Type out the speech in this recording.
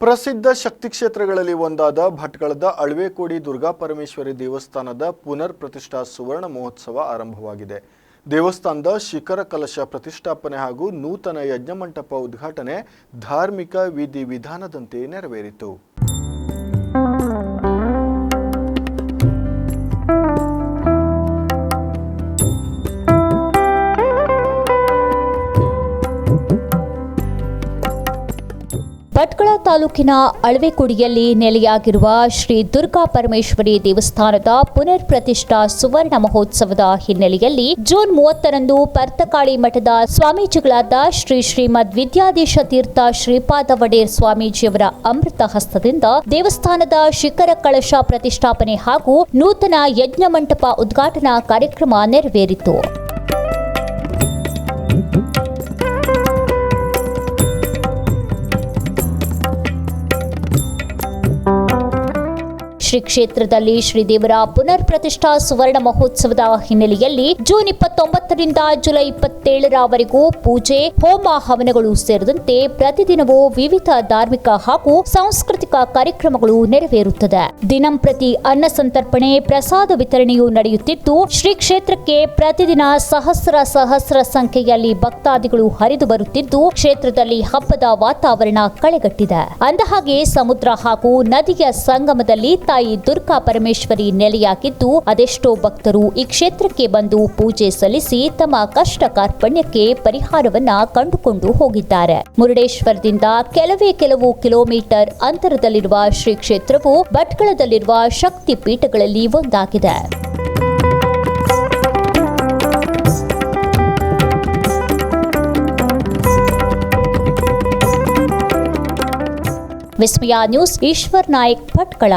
ಪ್ರಸಿದ್ಧ ಶಕ್ತಿ ಕ್ಷೇತ್ರಗಳಲ್ಲಿ ಒಂದಾದ ಭಟ್ಕಳದ ಅಳ್ವೇಕೋಡಿ ದುರ್ಗಾ ಪರಮೇಶ್ವರಿ ದೇವಸ್ಥಾನದ ಪುನರ್ ಪ್ರತಿಷ್ಠಾ ಸುವರ್ಣ ಮಹೋತ್ಸವ ಆರಂಭವಾಗಿದೆ. ದೇವಸ್ಥಾನದ ಶಿಖರ ಕಲಶ ಪ್ರತಿಷ್ಠಾಪನೆ ಹಾಗೂ ನೂತನ ಯಜ್ಞಮಂಟಪ ಉದ್ಘಾಟನೆ ಧಾರ್ಮಿಕ ವಿಧಿ ವಿಧಾನದಂತೆ ನೆರವೇರಿತು. ಭಟ್ಕಳ ತಾಲೂಕಿನ ಅಳವೆಕುಡಿಯಲ್ಲಿ ನೆಲೆಯಾಗಿರುವ ಶ್ರೀ ದುರ್ಗಾ ಪರಮೇಶ್ವರಿ ದೇವಸ್ಥಾನದ ಪುನರ್ ಪ್ರತಿಷ್ಠಾ ಸುವರ್ಣ ಮಹೋತ್ಸವದ ಹಿನ್ನೆಲೆಯಲ್ಲಿ ಜೂನ್ ಮೂವತ್ತರಂದು ಪರ್ತಕಾಳಿ ಮಠದ ಸ್ವಾಮೀಜಿಗಳಾದ ಶ್ರೀ ಶ್ರೀಮದ್ ವಿದ್ಯಾಧೀಶ ತೀರ್ಥ ಶ್ರೀಪಾದ ವಡೇರ್ ಸ್ವಾಮೀಜಿಯವರ ಅಮೃತ ಹಸ್ತದಿಂದ ದೇವಸ್ಥಾನದ ಶಿಖರ ಕಳಶ ಪ್ರತಿಷ್ಠಾಪನೆ ಹಾಗೂ ನೂತನ ಯಜ್ಞ ಮಂಟಪ ಉದ್ಘಾಟನಾ ಕಾರ್ಯಕ್ರಮ ನೆರವೇರಿತು. ಶ್ರೀ ಕ್ಷೇತ್ರದಲ್ಲಿ ಶ್ರೀದೇವರ ಪುನರ್ ಪ್ರತಿಷ್ಠಾ ಸುವರ್ಣ ಮಹೋತ್ಸವದ ಹಿನ್ನೆಲೆಯಲ್ಲಿ ಜೂನ್ ಇಪ್ಪತ್ತೊಂಬತ್ತರಿಂದ ಜುಲೈ ಇಪ್ಪತ್ತೇಳರವರೆಗೂ ಪೂಜೆ, ಹೋಮ, ಹವನಗಳು ಸೇರಿದಂತೆ ಪ್ರತಿದಿನವೂ ವಿವಿಧ ಧಾರ್ಮಿಕ ಹಾಗೂ ಸಾಂಸ್ಕೃತಿಕ ಕಾರ್ಯಕ್ರಮಗಳು ನೆರವೇರುತ್ತದೆ. ದಿನಂಪ್ರತಿ ಅನ್ನ ಸಂತರ್ಪಣೆ, ಪ್ರಸಾದ ವಿತರಣೆಯೂ ನಡೆಯುತ್ತಿದ್ದು, ಶ್ರೀ ಕ್ಷೇತ್ರಕ್ಕೆ ಪ್ರತಿದಿನ ಸಹಸ್ರ ಸಹಸ್ರ ಸಂಖ್ಯೆಯಲ್ಲಿ ಭಕ್ತಾದಿಗಳು ಹರಿದು ಬರುತ್ತಿದ್ದು, ಕ್ಷೇತ್ರದಲ್ಲಿ ಹಬ್ಬದ ವಾತಾವರಣ ಕಳೆಗಟ್ಟಿದೆ. ಅಂದಹಾಗೆ ಸಮುದ್ರ ಹಾಗೂ ನದಿಯ ಸಂಗಮದಲ್ಲಿ ತಾಯಿ ದುರ್ಗಾ ಪರಮೇಶ್ವರಿ ನೆಲೆಯಾಗಿದ್ದು, ಅದೆಷ್ಟೋ ಭಕ್ತರು ಈ ಕ್ಷೇತ್ರಕ್ಕೆ ಬಂದು ಪೂಜೆ ಸಲ್ಲಿಸಿ ತಮ್ಮ ಕಷ್ಟ ಕಾರ್ಪಣ್ಯಕ್ಕೆ ಪರಿಹಾರವನ್ನ ಕಂಡುಕೊಂಡು ಹೋಗಿದ್ದಾರೆ. ಮುರುಡೇಶ್ವರದಿಂದ ಕೆಲವೇ ಕೆಲವು ಕಿಲೋಮೀಟರ್ ಅಂತರದಲ್ಲಿರುವ ಶ್ರೀ ಕ್ಷೇತ್ರವು ಭಟ್ಕಳದಲ್ಲಿರುವ ಶಕ್ತಿ ಪೀಠಗಳಲ್ಲಿ ಒಂದಾಗಿದೆ. ವಿಸ್ಮಯ ನ್ಯೂಸ್ ಈಶ್ವರ್ ನಾಯಕ್ ಭಟ್ಕಳ.